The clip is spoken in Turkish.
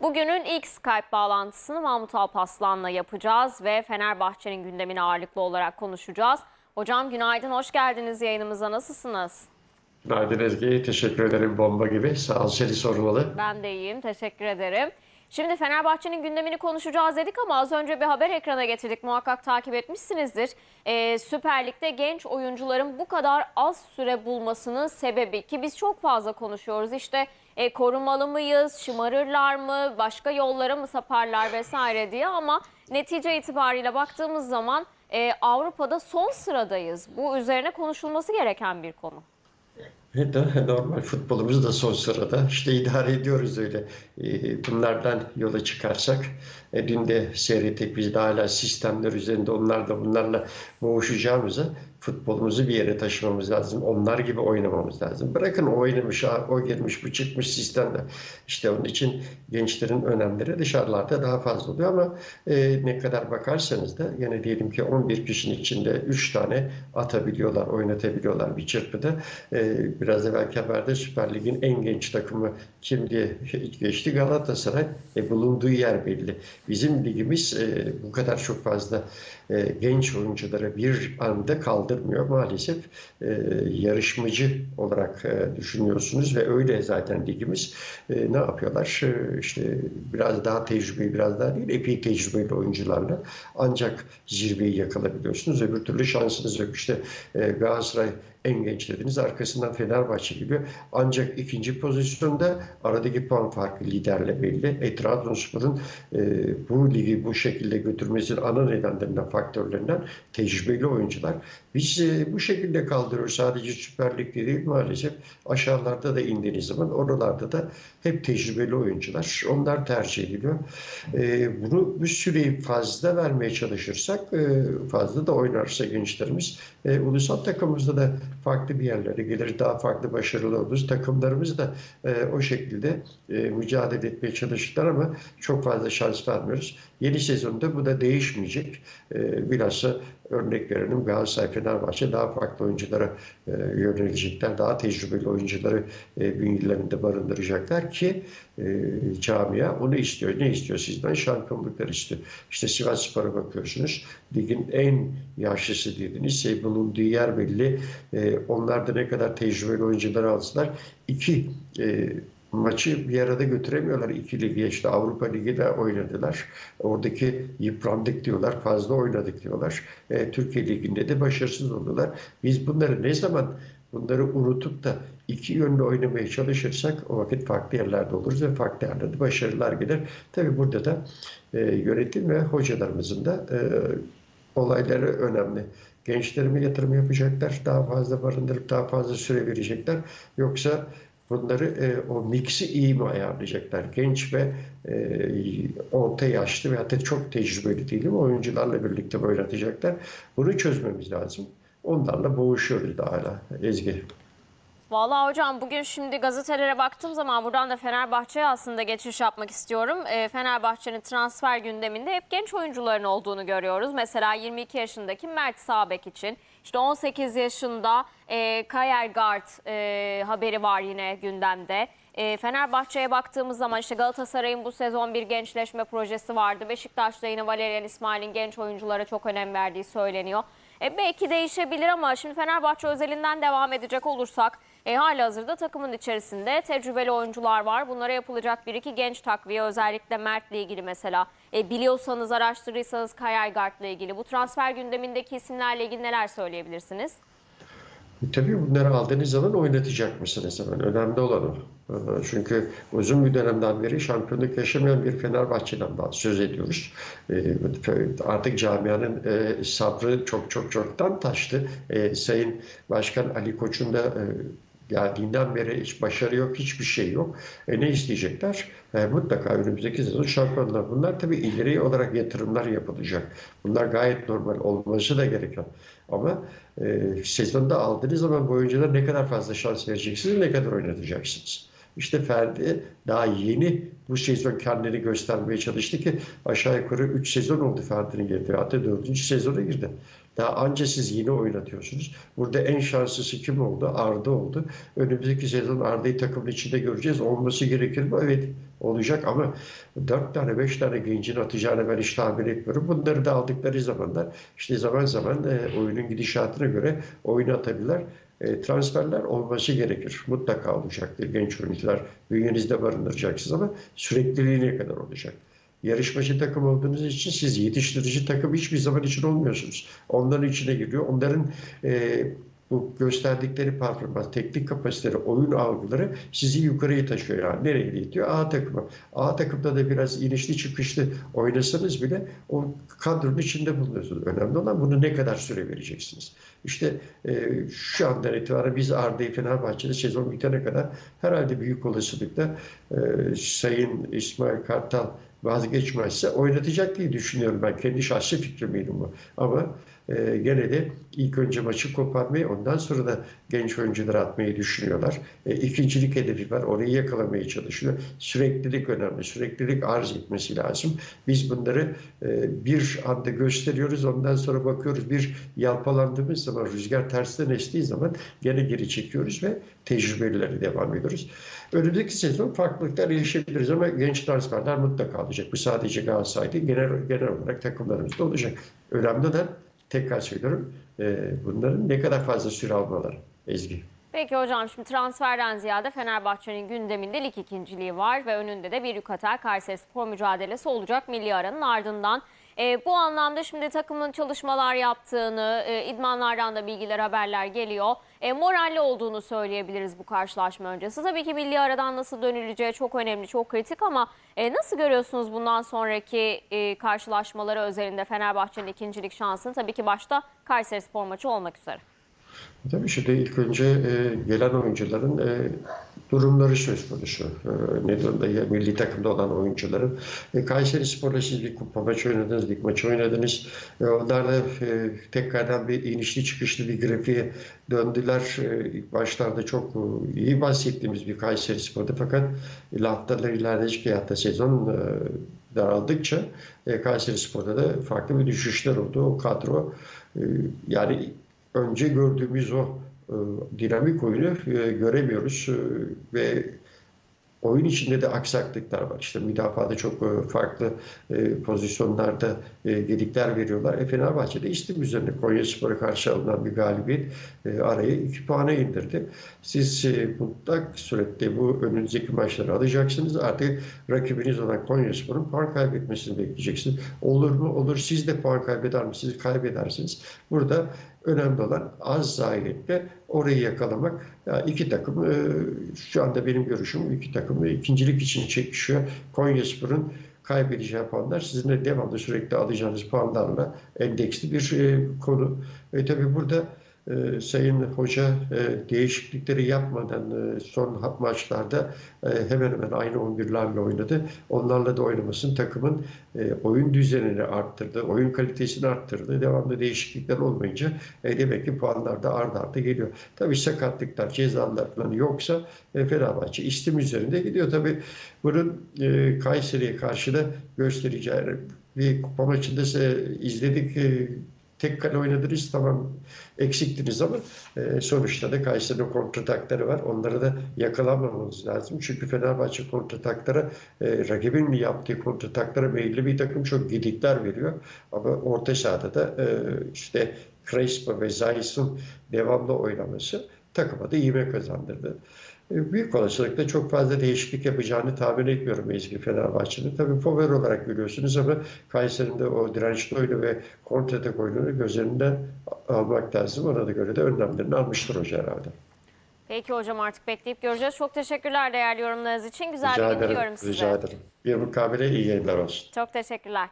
Bugünün ilk Skype bağlantısını Mahmut Alpaslan'la yapacağız ve Fenerbahçe'nin gündemini ağırlıklı olarak konuşacağız. Hocam günaydın, hoş geldiniz yayınımıza. Nasılsınız? Günaydın Ezgi. Teşekkür ederim bomba gibi. Sağ ol seni sormalı. Ben de iyiyim, teşekkür ederim. Şimdi Fenerbahçe'nin gündemini konuşacağız dedik ama az önce bir haber ekrana getirdik. Muhakkak takip etmişsinizdir. Ee, Süper Lig'de genç oyuncuların bu kadar az süre bulmasının sebebi ki biz çok fazla konuşuyoruz. İşte e, korumalı mıyız, şımarırlar mı, başka yollara mı saparlar vesaire diye ama netice itibariyle baktığımız zaman e, Avrupa'da son sıradayız. Bu üzerine konuşulması gereken bir konu. Evet, normal futbolumuz da son sırada. İşte idare ediyoruz öyle. Ee, Bunlardan yola çıkarsak, e, dün de seyrettik biz de hala sistemler üzerinde onlar da bunlarla boğuşacağımıza futbolumuzu bir yere taşımamız lazım. Onlar gibi oynamamız lazım. Bırakın o oynamış, o gelmiş, bu çıkmış sistemler. İşte onun için gençlerin önemleri dışarılarda daha fazla oluyor ama e, ne kadar bakarsanız da yine diyelim ki 11 kişinin içinde 3 tane atabiliyorlar, oynatabiliyorlar bir çırpıda. E, biraz evvelki haberde Süper Lig'in en genç takımı kim diye geçti Galatasaray. E, bulunduğu yer belli. Bizim ligimiz e, bu kadar çok fazla e, genç oyuncuları bir anda kaldırmıyor. Maalesef e, yarışmacı olarak e, düşünüyorsunuz ve öyle zaten ligimiz. E, ne yapıyorlar? E, işte biraz daha tecrübeli, biraz daha değil, epey tecrübeli oyuncularla ancak zirveyi yakalabiliyorsunuz. Öbür türlü şansınız yok. İşte e, Galatasaray en genç dediniz. Arkasından Fenerbahçe gibi. Ancak ikinci pozisyonda aradaki puan farkı liderle belli. E, Trabzonspor'un e, bu ligi bu şekilde götürmesinin ana nedenlerinden, faktörlerinden tecrübeli oyuncular. Biz e, bu şekilde kaldırıyoruz. Sadece Süper Lig'de değil maalesef. Aşağılarda da indiğiniz zaman oralarda da hep tecrübeli oyuncular. Onlar tercih ediliyor. E, bunu bir süreyi fazla vermeye çalışırsak, e, fazla da oynarsa gençlerimiz, e, ulusal takımımızda da farklı bir yerlere gelir, daha farklı başarılı oluruz. Takımlarımız da e, o şekilde e, mücadele etmeye çalıştılar ama çok fazla şans vermiyoruz. Yeni sezonda bu da değişmeyecek. E, bilhassa örnek verelim Galatasaray, Fenerbahçe daha farklı oyunculara e, yönelecekler. Daha tecrübeli oyuncuları e, bünyelerinde barındıracaklar ki e, camia onu istiyor. Ne istiyor sizden? Şampiyonluklar istiyor. İşte Sivas Spor'a bakıyorsunuz. Ligin en yaşlısı dediniz. E, bulunduğu yer belli. E, onlar da ne kadar tecrübeli oyuncular alsalar iki e, maçı bir arada götüremiyorlar. İki ligi işte Avrupa Ligi de oynadılar. Oradaki yıprandık diyorlar, fazla oynadık diyorlar. E, Türkiye Ligi'nde de başarısız oldular. Biz bunları ne zaman bunları unutup da iki yönlü oynamaya çalışırsak o vakit farklı yerlerde oluruz ve farklı yerlerde başarılar gelir. Tabii burada da e, yönetim ve hocalarımızın da e, olayları önemli. Gençlerime yatırım yapacaklar, daha fazla barındırıp daha fazla süre verecekler. Yoksa bunları e, o mixi iyi mi ayarlayacaklar? Genç ve e, orta yaşlı ve hatta çok tecrübeli değilim oyuncularla birlikte oynatacaklar. Bunu çözmemiz lazım. Onlarla boğuşuyoruz da hala Ezgi. Vallahi hocam bugün şimdi gazetelere baktığım zaman buradan da Fenerbahçe'ye aslında geçiş yapmak istiyorum. E, Fenerbahçe'nin transfer gündeminde hep genç oyuncuların olduğunu görüyoruz. Mesela 22 yaşındaki Mert Sabek için. İşte 18 yaşında e, Kayergaard e, haberi var yine gündemde. E, Fenerbahçe'ye baktığımız zaman işte Galatasaray'ın bu sezon bir gençleşme projesi vardı. Beşiktaş'ta yine Valerian İsmail'in genç oyunculara çok önem verdiği söyleniyor. E, belki değişebilir ama şimdi Fenerbahçe özelinden devam edecek olursak e, hala hazırda takımın içerisinde tecrübeli oyuncular var. Bunlara yapılacak bir iki genç takviye özellikle Mert'le ilgili mesela. E, biliyorsanız araştırırsanız Kayergaard'la ilgili bu transfer gündemindeki isimlerle ilgili neler söyleyebilirsiniz? Tabii bunları aldığınız zaman oynatacak mısınız hemen? Önemli olan o. Ee, Çünkü uzun bir dönemden beri şampiyonluk yaşamayan bir Fenerbahçe'den söz ediyoruz. Ee, Artık camianın e, sabrı çok çok çoktan taştı. Sayın Başkan Ali Koç'un da e, geldiğinden beri hiç başarı yok, hiçbir şey yok. E, ne isteyecekler? E, mutlaka önümüzdeki sezon şampiyonlar. Bunlar tabii ileri olarak yatırımlar yapılacak. Bunlar gayet normal olması da gereken. Ama e, sezonda aldığınız zaman bu oyunculara ne kadar fazla şans vereceksiniz, ne kadar oynatacaksınız. İşte Ferdi daha yeni bu sezon kendini göstermeye çalıştı ki aşağı yukarı 3 sezon oldu Ferdi'nin girdiği. Hatta 4. sezona girdi. Daha anca siz yeni oynatıyorsunuz. Burada en şanslısı kim oldu? Arda oldu. Önümüzdeki sezon Arda'yı takımın içinde göreceğiz. Olması gerekir mi? Evet olacak ama 4 tane 5 tane gencin atacağını ben hiç tahmin etmiyorum. Bunları da aldıkları zamanlar işte zaman zaman e, oyunun gidişatına göre oyunu atabilirler. E, transferler olması gerekir. Mutlaka olacaktır genç oyuncular. Bünyenizde barındıracaksınız ama sürekliliği ne kadar olacak? Yarışmacı takım olduğunuz için siz yetiştirici takım hiçbir zaman için olmuyorsunuz. Onların içine giriyor. Onların e, bu gösterdikleri performans, teknik kapasiteleri, oyun algıları sizi yukarıya taşıyor. Yani nereye gidiyor? A takımı. A takımda da biraz inişli çıkışlı oynasanız bile o kadronun içinde bulunuyorsunuz. Önemli olan bunu ne kadar süre vereceksiniz. İşte e, şu andan itibaren biz Arda'yı Fenerbahçe'de sezon bitene kadar herhalde büyük olasılıkla e, Sayın İsmail Kartal vazgeçmezse oynatacak diye düşünüyorum ben. Kendi şahsi fikrimiydi bu. Ama e, gene de ilk önce maçı koparmayı ondan sonra da genç oyuncuları atmayı düşünüyorlar. E, ikincilik hedefi var. Orayı yakalamaya çalışıyor. Süreklilik önemli. Süreklilik arz etmesi lazım. Biz bunları e, bir anda gösteriyoruz. Ondan sonra bakıyoruz. Bir yalpalandığımız zaman rüzgar tersten estiği zaman gene geri çekiyoruz ve tecrübeleri devam ediyoruz. Önümüzdeki sezon farklılıklar yaşayabiliriz ama genç transferler mutlaka olacak. Bu sadece Galatasaray'da genel, genel olarak takımlarımızda olacak. Önemli olan tekrar söylüyorum e, bunların ne kadar fazla süre almaları Ezgi. Peki hocam şimdi transferden ziyade Fenerbahçe'nin gündeminde lig ikinciliği var ve önünde de bir Yukatel Kayseri Spor mücadelesi olacak milli aranın ardından. E, bu anlamda şimdi takımın çalışmalar yaptığını, e, idmanlardan da bilgiler, haberler geliyor. E, moralli olduğunu söyleyebiliriz bu karşılaşma öncesi. Tabii ki milli aradan nasıl dönüleceği çok önemli, çok kritik ama e, nasıl görüyorsunuz bundan sonraki e, karşılaşmaları özelinde Fenerbahçe'nin ikincilik şansını? Tabii ki başta Kayseri Spor maçı olmak üzere. Tabii şimdi ilk önce e, gelen oyuncuların e, durumları söz konusu. E, ne durumda ya milli takımda olan oyuncuların. E, Kayseri Spor'la siz bir kupa maçı oynadınız, lig maçı oynadınız. E, onlar da e, tekrardan bir inişli çıkışlı bir grafiğe döndüler. E, başlarda çok e, iyi bahsettiğimiz bir Kayseri Spor'du fakat haftalar ilerledikçe hatta sezon e, daraldıkça e, Kayseri Spor'da da farklı bir düşüşler oldu. O kadro e, yani önce gördüğümüz o e, dinamik oyunu e, göremiyoruz E, ve oyun içinde de aksaklıklar var. İşte müdafada çok e, farklı e, pozisyonlarda e, gedikler veriyorlar. E, Fenerbahçe'de istim üzerine Konyaspor'a karşı alınan bir galibiyet e, arayı iki puana indirdi. Siz e, mutlak surette bu önünüzdeki maçları alacaksınız. Artık rakibiniz olan Konyaspor'un puan kaybetmesini bekleyeceksiniz. Olur mu? Olur. Siz de puan kaybeder misiniz? Kaybedersiniz. Burada önemli olan az zayiretle orayı yakalamak. Ya iki takım e, şu anda benim görüşüm iki takım e, ikincilik için çekişiyor. Konyaspor'un kaybedeceği puanlar sizin de devamlı sürekli alacağınız puanlarla endeksli bir e, konu. Ve tabii burada e, Sayın Hoca e, değişiklikleri yapmadan e, son maçlarda e, hemen hemen aynı 11'lerle oynadı. Onlarla da oynamasın takımın oyun düzenini arttırdı, oyun kalitesini arttırdı. Devamlı değişiklikler olmayınca e, demek ki puanlar da arda arda geliyor. Tabii sakatlıklar, cezalar falan yoksa e, Fenerbahçe istim üzerinde gidiyor. Tabii bunun e, Kayseri'ye karşı da göstereceği bir kupa maçında izledik. E, tek kale oynadınız tamam eksiktiniz ama e, sonuçta da Kayseri'nin kontratakları var. Onları da yakalamamamız lazım. Çünkü Fenerbahçe kontrataklara e, rakibin yaptığı kontrataklara belli bir takım çok gedikler veriyor. Ama orta sahada da e, işte Crespo ve Zayis'in devamlı oynaması takıma da ivme kazandırdı. E, Büyük olasılıkla çok fazla değişiklik yapacağını tahmin etmiyorum Ezgi Fenerbahçe'nin. Tabii favori olarak görüyorsunuz ama Kayseri'nin de o dirençli oyunu ve kontratak oyununu göz önünden almak lazım. Ona da göre de önlemlerini almıştır hoca herhalde. Peki hocam artık bekleyip göreceğiz. Çok teşekkürler değerli yorumlarınız için. Güzel Rica bir gün ederim. diliyorum size. Rica ederim. Bir mukabele iyi yayınlar olsun. Çok teşekkürler.